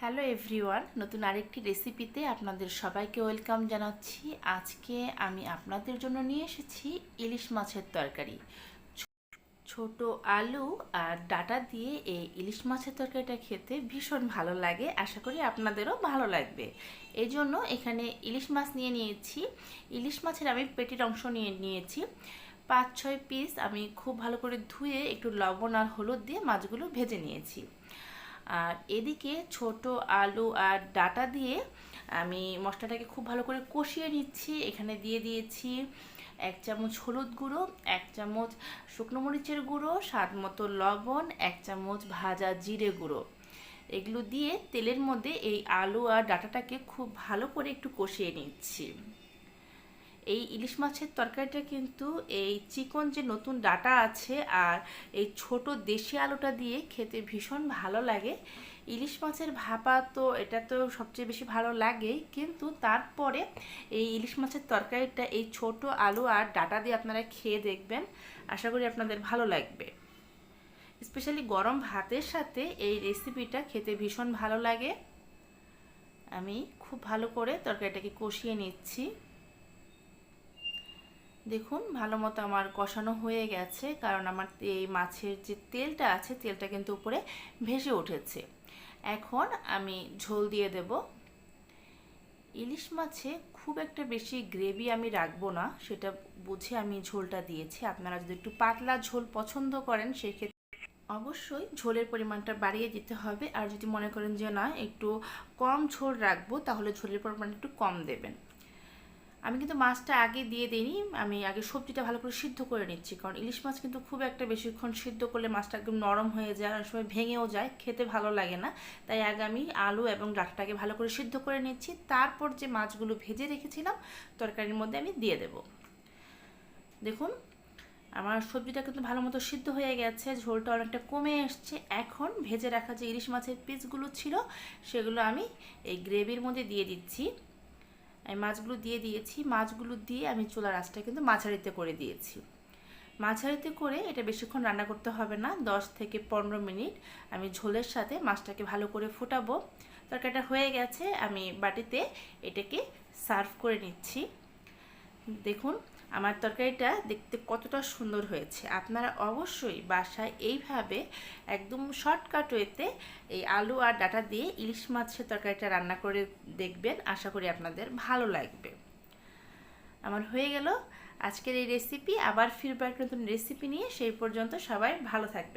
Hello everyone নতুন আরেকটি রেসিপিতে আপনাদের সবাইকে ওয়েলকাম জানাচ্ছি। আজকে আমি আপনাদের জন্য নিয়ে এসেছি ইলিশ মাছের তরকারি। ছোট আলু আর ডাটা দিয়ে এই ইলিশ মাছের তরকারিটা খেতে ভীষণ ভালো লাগে, আশা করি আপনাদেরও ভালো লাগবে। এই জন্য এখানে ইলিশ মাছ নিয়ে নিয়েছি। ইলিশ মাছের আমি পেটির অংশ নিয়ে নিয়েছি। পাঁচ ছয় পিস আমি খুব ভালো করে ধুয়ে একটু লবণ আর হলুদ দিয়ে মাছগুলো ভেজে নিয়েছি। আর এদিকে ছোট আলু আর ডাটা দিয়ে আমি মশলাটাকে খুব ভালো করে কষিয়ে নিচ্ছি। এখানে দিয়ে দিয়েছি এক চামচ হলুদ গুঁড়ো, এক চামচ শুকনো মরিচের গুঁড়ো, স্বাদ মতো লবণ, এক চামচ ভাজা জিরে গুঁড়ো। এগুলো দিয়ে তেলের মধ্যে এই আলু আর ডাটাটাকে খুব ভালো করে একটু কষিয়ে নিচ্ছি। এই ইলিশ মাছের তরকারিটা কিন্তু এই চিকন যে নতুন ডাটা আছে আর এই ছোট দেশি আলুটা দিয়ে খেতে ভীষণ ভালো লাগে। ইলিশ মাছের ভাপা তো এটা তো সবচেয়ে বেশি ভালো লাগে, কিন্তু তারপরে এই ইলিশ মাছের তরকারিটা, এই ছোট আলু আর ডাটা দিয়ে আপনারা খেয়ে দেখবেন। আশা করি আপনাদের ভালো লাগবে। স্পেশালি গরম ভাতের সাথে এই রেসিপিটা খেতে ভীষণ ভালো লাগে। আমি খুব ভালো করে তরকারিটাকে কষিয়ে নিচ্ছি। দেখুন, ভালো মতো আমার কষানো হয়ে গেছে, কারণ আমার এই মাছের যে তেলটা আছে, তেলটা কিন্তু উপরে ভেসে উঠেছে। এখন আমি ঝোল দিয়ে দেব। ইলিশ মাছে খুব একটা বেশি গ্রেভি আমি রাখব না, সেটা বুঝে আমি ঝোলটা দিয়েছি। আপনারা যদি একটু পাতলা ঝোল পছন্দ করেন, সেক্ষেত্রে অবশ্যই ঝোলের পরিমাণটা বাড়িয়ে দিতে হবে। আর যদি মনে করেন যে না, একটু কম ঝোল রাখব, তাহলে ঝোলের পরিমাণ একটু কম দেবেন। আমি কিন্তু মাছটা আগে দিয়ে দিইনি, আমি আগে সবজিটা ভালো করে সিদ্ধ করে নিচ্ছি। কারণ ইলিশ মাছ কিন্তু খুব একটা বেশিক্ষণ সিদ্ধ করলে মাছটা একদম নরম হয়ে যায়, অনেক সময় ভেঙেও যায়, খেতে ভালো লাগে না। তাই আগে আমি আলু এবং ডাটাটাকে ভালো করে সিদ্ধ করে নিচ্ছি। তারপর যে মাছগুলো ভেজে রেখেছিলাম, তরকারির মধ্যে আমি দিয়ে দেব। দেখুন, আমার সবজিটা কিন্তু ভালো মতো সিদ্ধ হয়ে গেছে, ঝোলটা অনেকটা কমে এসছে। এখন ভেজে রাখা যে ইলিশ মাছের পিসগুলো ছিল, সেগুলো আমি এই গ্রেভির মধ্যে দিয়ে দিচ্ছি। আমি মাছগুলো দিয়ে দিয়েছি। মাছগুলো দিয়ে আমি চুলা আঁচটা কিন্তু মাঝারিতে করে দিয়েছি। মাঝারিতে করে এটা বেশিক্ষণ রান্না করতে হবে না। দশ থেকে পনেরো মিনিট আমি ঝোলের সাথে মাছটাকে ভালো করে ফুটাবো। তরকারিটা হয়ে গেছে। আমি বাটিতে এটাকে সার্ভ করে নিচ্ছি। দেখুন আমার তরকারিটা দেখতে কতটা সুন্দর হয়েছে। আপনারা অবশ্যই বাসায় এইভাবে একদম শর্টকাট ওয়েতে এই আলু আর ডাটা দিয়ে ইলিশ মাছের তরকারিটা রান্না করে দেখবেন। আশা করি আপনাদের ভালো লাগবে। আমার হয়ে গেল আজকের এই রেসিপি আবার ফিরবার নতুন রেসিপি নিয়ে সেই পর্যন্ত সবাই ভালো থাকবেন।